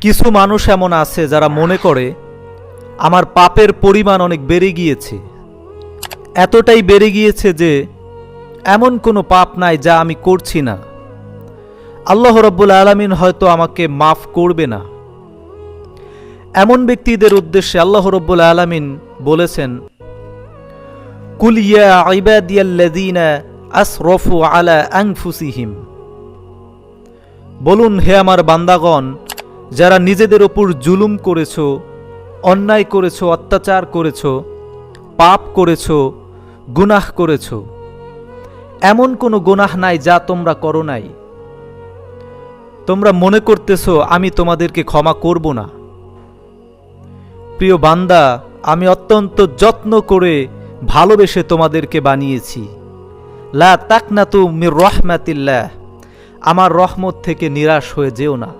কিছু মানুষ এমন আছে যারা মনে করে, আমার পাপের পরিমাণ অনেক বেড়ে গিয়েছে। এতটাই বেড়ে গিয়েছে যে, এমন কোনো পাপ নাই যা আমি করছি না। আল্লাহ রব্বুল আলমিন হয়তো আমাকে মাফ করবে না। এমন ব্যক্তিদের উদ্দেশ্যে আল্লাহ রব্বুল আলমিন বলেছেন কুলিয়া আইবাদিয়াল্লাযীনা আসরফু আলা আনফুসিহিম। বলুন, হে আমার বান্দাগণ যারা নিজেদের ওপর জুলুম করেছ, অন্যায় করেছ, অত্যাচার করেছ, পাপ করেছ, গুনাহ করেছ, এমন কোনো গুনাহ নাই যা তোমরা করো নাই। তোমরা মনে করতেছো, আমি তোমাদেরকে ক্ষমা করব না। প্রিয় বান্দা, আমি অত্যন্ত যত্ন করে ভালোবেসে তোমাদেরকে বানিয়েছি। লা তাকনাতু মির রহমাতিল্লাহ, আমার রহমত থেকে নিরাশ হয়ে যেও না।